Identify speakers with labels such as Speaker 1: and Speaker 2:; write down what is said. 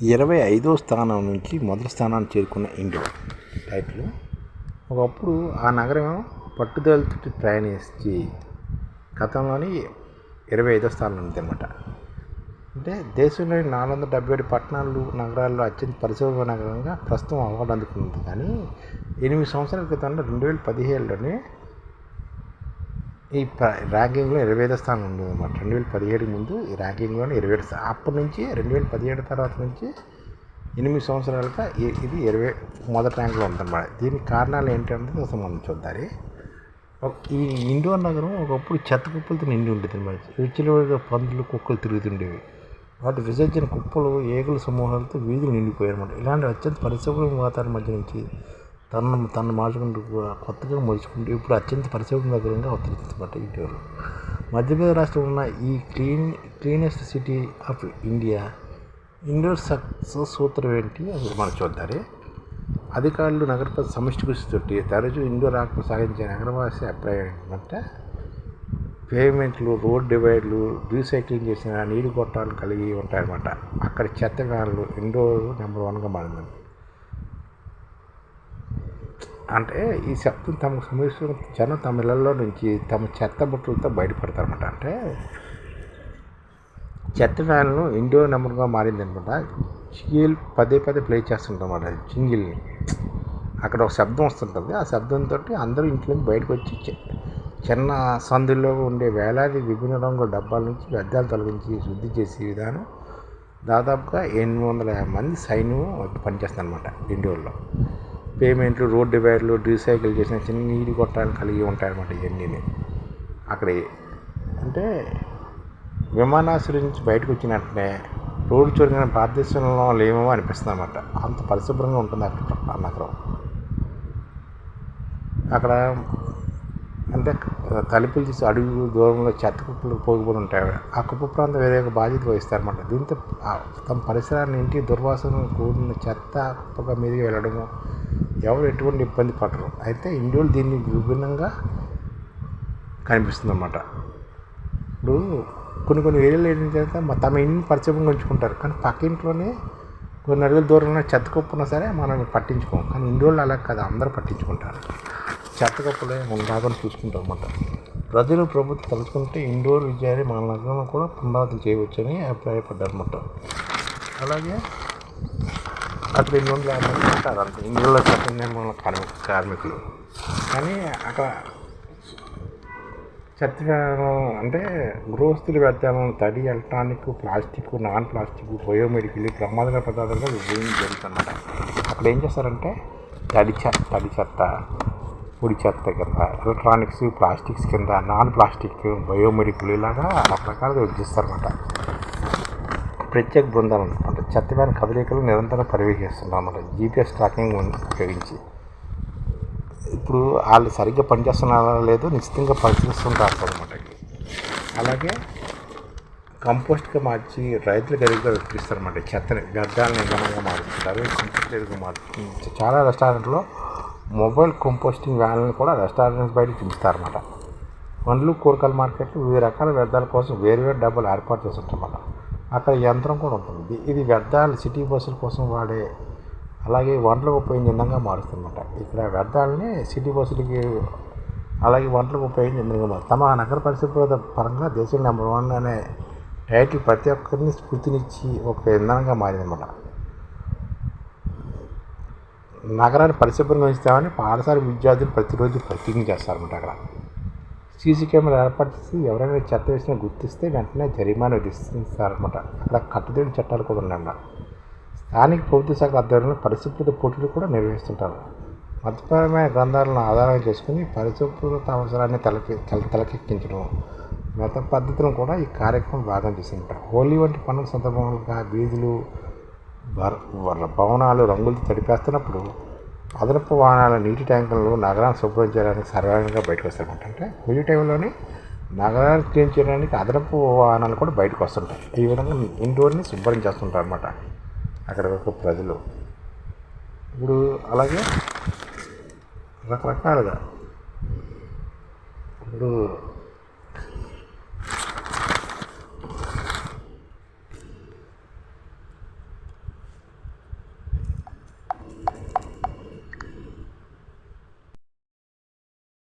Speaker 1: ఇరవై ఐదో స్థానం నుంచి మొదటి స్థానాన్ని చేరుకున్న ఇండియా. టైటిల్. ఒకప్పుడు ఆ నగరం పట్టుదలతో ప్రయాణించి గతంలోని ఇరవై ఐదో స్థానంలో ఉంది అనమాట అంటే దేశంలోని నాలుగు వందల డెబ్బై ఏడు పట్టణాలు నగరాల్లో అత్యంత పరిశోభన నగరంగా ప్రస్తుతం అవార్డు అందుకుంది కానీ ఎనిమిది సంవత్సరాల క్రితం రెండు వేల పదిహేడులోనే ఈ ర్యాంకింగ్లో ఇరవై ఐదో స్థానం ఉండేది అనమాట రెండు వేల పదిహేడు ముందు ఈ ర్యాంకింగ్లోనే ఇరవై ఏడు స్థానం అప్పటి నుంచి రెండు వేల పదిహేడు తర్వాత నుంచి ఎనిమిది సంవత్సరాలుగా ఇది ఇరవై మొదటి ర్యాంక్లో ఉందన్నమాట. దీనికి కారణాలు ఏంటంటే అసలు మనం చూద్దాం ఈ ఇండోర్ నగరం ఒకప్పుడు చెత్త కుప్పలతో నిండి ఉండేది అనమాట విచ్చలవిడిగా పందులు కుక్కలు తిరుగుతుండేవి. వాటి విసర్జన కుప్పలు ఏగుల సమూహాలతో వీధులు నిండిపోయాయన్నమాట ఇలాంటి అత్యంత పరిశుభ్రమైన వాతావరణం మధ్య నుంచి తనను తను మార్చుకుంటూ కొత్తగా మలుచుకుంటూ ఇప్పుడు అత్యంత పరిశుభ్ర అవతరించబడ్డ ఇటీవల. మధ్యప్రదేశ్ రాష్ట్రంలో ఉన్న ఈ clean cleanest city of India Indore success సూత్రం ఏంటి అది మనం చూద్దారే అధికారులు నగరపద సమిష్టి కృషి తోటి తరచూ ఇండోర్ ఆత్మ సాగించే నగరవాసి అభిప్రాయం ఏంటంటే పేమెంట్లు రోడ్ డివైడ్లు రీసైక్లింగ్ చేసిన నీరు గొట్టాలు కలిగి ఉంటాయన్నమాట. అక్కడ చెత్త వ్యాన్లు ఇండోర్ నెంబర్ వన్గా మారింది అంటే ఈ శబ్దం తమకు సమస్య జనం తమ ఇళ్ళలో నుంచి తమ చెత్త బుట్టలతో బయటపడతారన్నమాట. అంటే చెత్త ఫ్యాన్లు ఇండోర్ నెంబర్గా మారిందనమాట చింగిల్ పదే పదే ప్లే చేస్తుంటామన్నమాట చింగిల్ని అక్కడ ఒక శబ్దం వస్తుంటుంది. ఆ శబ్దంతో అందరూ ఇంట్లోకి బయటకు వచ్చి చిన్న సందుల్లో ఉండే వేలాది విభిన్న రంగుల డబ్బాల నుంచి వ్యర్థాలు తొలగించి శుద్ధి చేసే విధానం దాదాపుగా ఎనిమిది వందల యాభై మంది సైన్యం పనిచేస్తుందన్నమాట ఇండోర్లో పేమెంట్లు రోడ్ డివైడ్లు రీసైకిల్ చేసిన చిన్న నీటి కొట్టాలు కలిగి ఉంటాయన్నమాట ఇవన్నీ అక్కడ. అంటే విమానాశ్రయం నుంచి బయటకు వచ్చిన వెంటనే రోడ్డు చూడగానే భారతదేశంలో లేమో అనిపిస్తుంది అనమాట అంత పరిశుభ్రంగా ఉంటుంది అక్కడ ఆ నగరం. అక్కడ అంటే తలుపులు తీసి అడుగు దూరంలో చెత్త కుప్పలు పోగుబడి ఉంటాయి ఆ కుప్ప ప్రాంతం వేరే ఒక బాధ్యత వహిస్తారన్నమాట. దీంతో తమ పరిసరాన్ని ఇంటి దుర్వాసన కూడిన చెత్త కుప్పగా మీదకి వెళ్ళడము ఎవరు ఎటువంటి ఇబ్బంది పడరు. అయితే ఇండియాలో దీన్ని విభిన్నంగా కనిపిస్తుంది అన్నమాట ఇప్పుడు కొన్ని కొన్ని ఏరియాలు ఏంటంటే తమ ఇంటిని పరిచయం ఉంచుకుంటారు. కానీ పక్క ఇంట్లోనే కొన్ని అడుగుల దూరంలో చెత్త కుప్పన్నా సరే మనం పట్టించుకోం కానీ ఇండోళ్ళు అలా కాదు అందరూ పట్టించుకుంటారు. చెత్త కుప్పలే ఉండగానే చూసుకుంటారు అన్నమాట. ప్రజలు ప్రభుత్వం తలుచుకుంటే ఇండోర్ విజయాన్ని మన నగరంలో కూడా పునరావృతం చేయవచ్చని అభిప్రాయపడ్డారు అన్నమాట. అలాగే అక్కడ ఎన్ని వందల యాభై మంది ఉంటారు అంత. ఇండియాలో చెత్త నిర్మూలన కార్మిక కార్మికులు. కానీ అక్కడ చెత్త అంటే గృహస్థుల వ్యర్థాలను తడి electronic plastic non plastic biomedical ప్రమాదకర పదార్థాలుగా విభజన జరుగుతుందన్నమాట. అక్కడ ఏం చేస్తారంటే తడి చెత్త తడి చెత్త పొడి చెత్త కింద ఎలక్ట్రానిక్స్ ప్లాస్టిక్స్ కింద నాన్ ప్లాస్టిక్ బయోమెడికల్ ఇలాగా రకరకాలుగా విభజిస్తారన్నమాట. ప్రత్యేక బృందాలు అనమాట చెత్త వ్యాన్ కదలికలు నిరంతరం పర్యవేక్షిస్తున్నాము అన్నమాట జీపీఎస్ ట్రాకింగ్ ఉపయోగించి. ఇప్పుడు వాళ్ళు సరిగ్గా పనిచేస్తున్నారా లేదో నిశ్చితంగా పరిశీలిస్తుంటారు అనమాట అలాగే కంపోస్ట్గా మార్చి రైతులు గరిగ్గా విక్రిస్తారన్నమాట చెత్తని వ్యర్థాలను ఇంధనంగా మారుస్తుంటారు కంపోస్ట్ ఎరువుగా మారుతుంది చాలా రెస్టారెంట్లో మొబైల్ కంపోస్టింగ్ వ్యాన్లను కూడా రెస్టారెంట్స్ బయట చూపిస్తారన్నమాట పండ్లు కూరగాయల మార్కెట్లు వివిధ రకాల వ్యర్థాల కోసం వేరువేరు డబ్బాలు ఏర్పాటు చేస్తుంటారన్నమాట. అక్కడ యంత్రం కూడా ఉంటుంది. ఇది వ్యర్థాలు సిటీ బస్సుల కోసం వాడే అలాగే వంటలకు ఉపయోగించే ఇంధనంగా మారుస్తుందన్నమాట ఇక్కడ వ్యర్థాలని సిటీ బస్సులకి అలాగే వంటలకు ఉపయోగించే ఇంధనంగా మారు తమ నగర పరిశుభ్రత పరంగా దేశం నెంబర్ వన్ అనే టైటిల్ ప్రతి ఒక్కరిని స్ఫూర్తినిచ్చి ఒక ఇంధనంగా మారిందన్నమాట. నగరాన్ని పరిశుభ్రంగా ఉంచుతామని పాఠశాల విద్యార్థులు ప్రతిరోజు ప్రతిజ్ఞ చేస్తారన్నమాట అక్కడ. సీసీ కెమెరా ఏర్పాటు చేసి ఎవరైనా చెత్త వేసినా గుర్తిస్తే వెంటనే జరిమానా విధిస్తారనమాట అక్కడ కట్టుదిట్టు చట్టాలు కూడా ఉన్నాయన్నమాట స్థానిక ప్రభుత్వ శాఖ ఆధ్వర్యంలో పరిశుభ్రత పోటీలు కూడా నిర్వహిస్తుంటారు. మతపరమైన గ్రంథాలను ఆధారం చేసుకుని పరిశుభ్రత అవసరాన్ని తలకి తల తలకెక్కించడం మత పద్ధతులను కూడా ఈ కార్యక్రమం భాగం చేస్తుంటారు హోలీ వంటి పండుగ సందర్భంగా వీధులు వర- భవనాలు రంగులతో తడిపేస్తున్నప్పుడు అదనపు వాహనాల నీటి ట్యాంకులను నగరాన్ని శుభ్రం చేయడానికి సర్వంగా బయటకు వస్తారన్నమాట. అంటే హోలీ టైంలోనే నగరాన్ని క్లీన్ చేయడానికి అదనపు వాహనాలు కూడా బయటకు వస్తుంటాయి. ఈ విధంగా ఇండోర్ని శుభ్రం చేస్తుంటారు అనమాట అక్కడ ప్రజలు. ఇప్పుడు అలాగే రకరకాలుగా ఇప్పుడు